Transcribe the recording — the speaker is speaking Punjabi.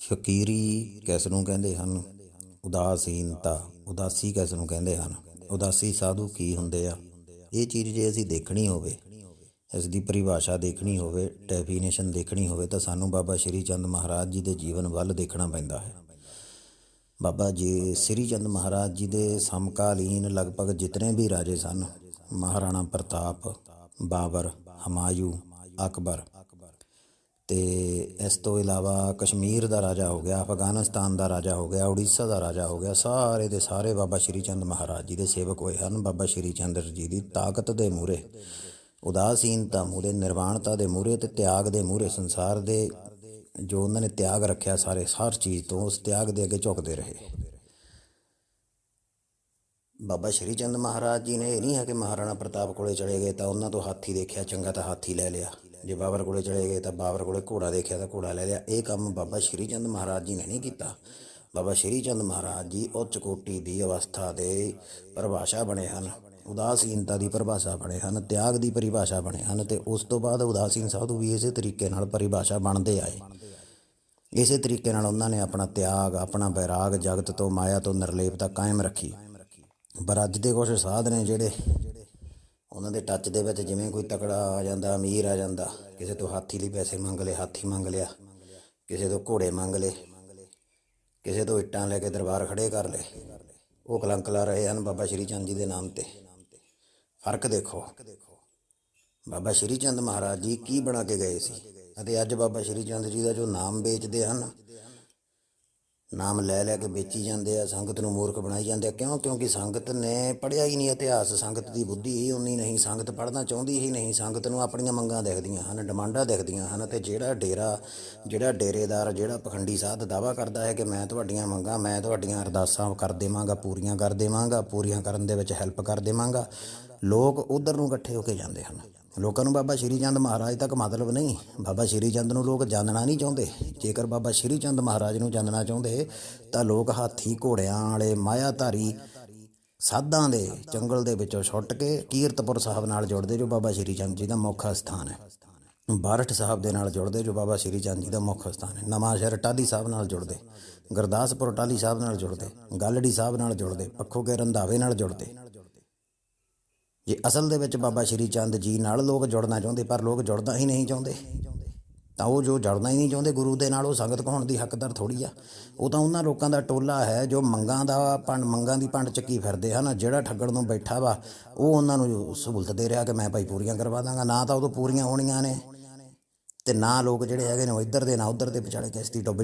ਫਕੀਰੀ ਕਿਸ ਨੂੰ ਕਹਿੰਦੇ ਹਨ? ਉਦਾਸੀਨਤਾ। ਉਦਾਸੀ ਕਿਸ ਨੂੰ ਕਹਿੰਦੇ ਹਨ? ਉਦਾਸੀ ਸਾਧੂ ਕੀ ਹੁੰਦੇ ਆ? ਇਹ ਚੀਜ਼ ਜੇ ਅਸੀਂ ਦੇਖਣੀ ਹੋਵੇ, ਇਸ ਦੀ ਪਰਿਭਾਸ਼ਾ ਦੇਖਣੀ ਹੋਵੇ ਡੈਫੀਨੇਸ਼ਨ ਦੇਖਣੀ ਹੋਵੇ, ਤਾਂ ਸਾਨੂੰ ਬਾਬਾ ਸ਼੍ਰੀ ਚੰਦ ਮਹਾਰਾਜ ਜੀ ਦੇ ਜੀਵਨ ਵੱਲ ਦੇਖਣਾ ਪੈਂਦਾ ਹੈ। ਬਾਬਾ ਜੀ, ਸ੍ਰੀ ਚੰਦ ਮਹਾਰਾਜ ਜੀ ਦੇ ਸਮਕਾਲੀਨ ਲਗਭਗ ਜਿਤਨੇ ਵੀ ਰਾਜੇ ਸਨ, ਮਹਾਰਾਣਾ ਪ੍ਰਤਾਪ, ਬਾਬਰ, ਹਮਾਯੂ, ਅਕਬਰ ਤੇ ਇਸ ਤੋਂ ਇਲਾਵਾ ਕਸ਼ਮੀਰ ਦਾ ਰਾਜਾ ਹੋ ਗਿਆ, ਅਫਗਾਨਿਸਤਾਨ ਦਾ ਰਾਜਾ ਹੋ ਗਿਆ, ਉੜੀਸਾ ਦਾ ਰਾਜਾ ਹੋ ਗਿਆ, ਸਾਰੇ ਦੇ ਸਾਰੇ ਬਾਬਾ ਸ਼੍ਰੀ ਚੰਦ ਮਹਾਰਾਜ ਜੀ ਦੇ ਸੇਵਕ ਹੋਏ ਹਨ। ਬਾਬਾ ਸ਼੍ਰੀ ਚੰਦਰ ਜੀ ਦੀ ਤਾਕਤ ਦੇ ਮੂਰੇ ਉਦਾਸੀਨਤਾ ਮੂਰੇ ਨਿਰਵਾਣਤਾ ਦੇ ਮੂਰੇ ਤੇ ਤਿਆਗ ਦੇ ਮੂਰੇ ਸੰਸਾਰ ਦੇ ਜੋ ਉਹਨਾਂ ਨੇ ਤਿਆਗ ਰੱਖਿਆ ਸਾਰੇ, ਹਰ ਚੀਜ਼ ਤੋਂ ਉਸ ਤਿਆਗ ਦੇ ਅੱਗੇ ਝੁਕਦੇ ਰਹੇ। ਬਾਬਾ ਸ਼੍ਰੀ ਚੰਦ ਮਹਾਰਾਜ ਜੀ ਨੇ ਇਹ ਨਹੀਂ ਹੈ ਕਿ ਮਹਾਰਾਣਾ ਪ੍ਰਤਾਪ ਕੋਲੇ ਚਲੇ ਗਏ ਤਾਂ ਉਹਨਾਂ ਤੋਂ ਹਾਥੀ ਦੇਖਿਆ, ਚੰਗਾ ਤਾਂ ਹਾਥੀ ਲੈ ਲਿਆ। ਜੇ ਬਾਬਰ ਕੋਲੇ ਚਲੇ ਗਏ ਤਾਂ ਬਾਬਰ ਕੋਲੇ ਘੋੜਾ ਦੇਖਿਆ ਤਾਂ ਘੋੜਾ ਲੈ ਲਿਆ। ਇਹ ਕੰਮ ਬਾਬਾ ਸ਼੍ਰੀ ਚੰਦ ਮਹਾਰਾਜ ਜੀ ਨੇ ਨਹੀਂ ਕੀਤਾ। ਬਾਬਾ ਸ਼੍ਰੀ ਚੰਦ ਮਹਾਰਾਜ ਜੀ ਉੱਚ ਕੋਟੀ ਦੀ ਅਵਸਥਾ ਦੇ ਪਰਿਭਾਸ਼ਾ ਬਣੇ ਹਨ। ਉਦਾਸੀਨਤਾ ਦੀ ਪਰਿਭਾਸ਼ਾ ਬਣੇ ਹਨ, ਤਿਆਗ ਦੀ ਪਰਿਭਾਸ਼ਾ ਬਣੇ ਹਨ ਤੇ ਉਸ ਤੋਂ ਬਾਅਦ ਉਦਾਸੀਨ ਸਾਧੂ ਵੀ ਇਸੇ ਤਰੀਕੇ ਨਾਲ ਪਰਿਭਾਸ਼ਾ ਬਣਦੇ ਆਏ। ਇਸੇ ਤਰੀਕੇ ਨਾਲ ਉਹਨਾਂ ਨੇ ਆਪਣਾ ਤਿਆਗ, ਆਪਣਾ ਬੈਰਾਗ ਜਗਤ ਤੋਂ ਮਾਇਆ ਤੋਂ ਨਿਰਲੇਪਤਾ ਕਾਇਮ ਰੱਖੀ। ਪਰ ਅੱਜ ਦੇ ਕੁਝ ਸਾਧ ਨੇ ਜਿਹੜੇ ਉਹਨਾਂ ਦੇ ਟੱਚ ਦੇ ਵਿੱਚ ਜਿਵੇਂ ਕੋਈ ਤਕੜਾ ਆ ਜਾਂਦਾ, ਅਮੀਰ ਆ ਜਾਂਦਾ, ਕਿਸੇ ਤੋਂ ਹਾਥੀ ਲਈ ਪੈਸੇ ਮੰਗ ਲਏ, ਹਾਥੀ ਮੰਗ ਲਿਆ, ਕਿਸੇ ਤੋਂ ਘੋੜੇ ਮੰਗ ਲਏ, ਕਿਸੇ ਤੋਂ ਇੱਟਾਂ ਲੈ ਕੇ ਦਰਬਾਰ ਖੜੇ ਕਰ ਲਏ, ਉਹ ਕਲੰਕ ਲਾ ਰਹੇ ਹਨ ਬਾਬਾ ਸ਼੍ਰੀ ਚੰਦ ਜੀ ਦੇ ਨਾਮ ਤੇ। ਫ਼ਰਕ ਦੇਖੋ, ਬਾਬਾ ਸ਼੍ਰੀ ਚੰਦ ਮਹਾਰਾਜ ਜੀ ਕੀ ਬਣਾ ਕੇ ਗਏ ਸੀ? ਅਤੇ ਅੱਜ ਬਾਬਾ ਸ਼੍ਰੀ ਚੰਦ ਜੀ ਦਾ ਜੋ ਨਾਮ ਵੇਚਦੇ ਹਨ ਨਾਮ ਲੈ ਲੈ ਕੇ ਵੇਚੀ ਜਾਂਦੇ ਆ, ਸੰਗਤ ਨੂੰ ਮੂਰਖ ਬਣਾਈ ਜਾਂਦੇ ਆ। ਕਿਉਂ? ਕਿਉਂਕਿ ਸੰਗਤ ਨੇ ਪੜਿਆ ਹੀ ਨਹੀਂ ਇਤਿਹਾਸ। ਸੰਗਤ ਦੀ ਬੁੱਧੀ ਹੀ ਉਨੀ ਨਹੀਂ। ਸੰਗਤ ਪੜਨਾ ਚਾਹੁੰਦੀ ਹੀ ਨਹੀਂ। ਸੰਗਤ ਨੂੰ ਆਪਣੀਆਂ ਮੰਗਾਂ ਦਿਖਦੀਆਂ ਹਨ, ਡਿਮਾਂਡਾਂ ਦਿਖਦੀਆਂ ਹਨ ਤੇ ਜਿਹੜਾ ਡੇਰਾ, ਜਿਹੜਾ ਡੇਰੇਦਾਰ, ਜਿਹੜਾ ਪਖੰਡੀ ਸਾਧ ਦਾਵਾ ਕਰਦਾ ਹੈ ਕਿ ਮੈਂ ਤੁਹਾਡੀਆਂ ਮੰਗਾਂ, ਮੈਂ ਤੁਹਾਡੀਆਂ ਅਰਦਾਸਾਂ ਕਰ ਦੇਵਾਂਗਾ, ਪੂਰੀਆਂ ਕਰ ਦੇਵਾਂਗਾ, ਪੂਰੀਆਂ ਕਰਨ ਦੇ ਵਿੱਚ ਹੈਲਪ ਕਰ ਦੇਵਾਂਗਾ, ਲੋਕ ਉਧਰ ਨੂੰ ਇਕੱਠੇ ਹੋ ਕੇ ਜਾਂਦੇ ਹਨ। ਲੋਕਾਂ ਨੂੰ ਬਾਬਾ ਸ਼੍ਰੀ ਚੰਦ ਮਹਾਰਾਜ ਤੱਕ ਮਤਲਬ ਨਹੀਂ। ਬਾਬਾ ਸ਼੍ਰੀ ਚੰਦ ਨੂੰ ਲੋਕ ਜਾਣਨਾ ਨਹੀਂ ਚਾਹੁੰਦੇ। ਜੇਕਰ ਬਾਬਾ ਸ਼੍ਰੀ ਚੰਦ ਮਹਾਰਾਜ ਨੂੰ ਜਾਣਨਾ ਚਾਹੁੰਦੇ, ਤਾਂ ਲੋਕ ਹਾਥੀ, ਘੋੜਿਆਂ ਵਾਲੇ, ਮਾਇਆਧਾਰੀ ਸਾਧਾਂ ਦੇ ਜੰਗਲ ਦੇ ਵਿੱਚੋਂ ਛੁੱਟ ਕੇ ਕੀਰਤਪੁਰ ਸਾਹਿਬ ਨਾਲ ਜੁੜਦੇ ਜੋ ਬਾਬਾ ਸ਼੍ਰੀ ਚੰਦ ਜੀ ਦਾ ਮੁੱਖ ਸਥਾਨ ਹੈ। ਬਾਰਠ ਸਾਹਿਬ ਦੇ ਨਾਲ ਜੁੜਦੇ ਜੋ ਬਾਬਾ ਸ਼੍ਰੀ ਚੰਦ ਜੀ ਦਾ ਮੁੱਖ ਸਥਾਨ ਹੈ। ਨਵਾਂਸ਼ਹਿਰ ਟਾਲੀ ਸਾਹਿਬ ਨਾਲ ਜੁੜਦੇ, ਗੁਰਦਾਸਪੁਰ ਟਾਲੀ ਸਾਹਿਬ ਨਾਲ ਜੁੜਦੇ, ਗਾਲੜੀ ਸਾਹਿਬ ਨਾਲ ਜੁੜਦੇ ਪੱਖੋ ਕੇ ਰੰਧਾਵੇ ਨਾਲ ਜੁੜਦੇ। ਜੇ ਅਸਲ ਦੇ ਵਿੱਚ ਬਾਬਾ ਸ਼੍ਰੀ ਚੰਦ ਜੀ ਨਾਲ ਲੋਕ ਜੁੜਨਾ ਚਾਹੁੰਦੇ, ਪਰ ਲੋਕ ਜੁੜਨਾ ਹੀ ਨਹੀਂ ਚਾਹੁੰਦੇ। ਤਾਂ ਉਹ ਜੋ ਜੁੜਨਾ ਹੀ ਨਹੀਂ ਚਾਹੁੰਦੇ, ਗੁਰੂ ਦੇ ਨਾਲ ਉਹ ਸੰਗਤ ਕਹਾਉਣ ਦੀ ਹੱਕਦਾਰ ਥੋੜੀ ਆ। ਉਹ ਤਾਂ ਉਹਨਾਂ ਲੋਕਾਂ ਦਾ ਟੋਲਾ ਹੈ, ਜੋ ਮੰਗਾਂ ਦਾ ਪੰਡ ਮੰਗਾਂ ਦੀ ਪੰਡ ਚੱਕੀ ਫਿਰਦੇ ਹਨ। ਜਿਹੜਾ ਠੱਗਣ ਨੂੰ ਬੈਠਾ ਵਾ, ਉਹ ਉਹਨਾਂ ਨੂੰ ਸਹੂਲਤ ਦੇ ਰਿਹਾ ਕਿ ਮੈਂ ਭਾਈ ਪੂਰੀਆਂ ਕਰਵਾ ਦਾਂਗਾ। ਨਾ ਤਾਂ ਉਦੋਂ ਪੂਰੀਆਂ ਹੋਣੀਆਂ ਨੇ। ਤੇ ਨਾ ਲੋਕ ਜਿਹੜੇ ਹੈਗੇ ਨੇ, ਉਹ ਇੱਧਰ ਦੇ, ਨਾ ਉੱਧਰ ਦੇ ਵਿਚਾਲੇ ਕਿਸ਼ਤੀ ਡੁੱਬ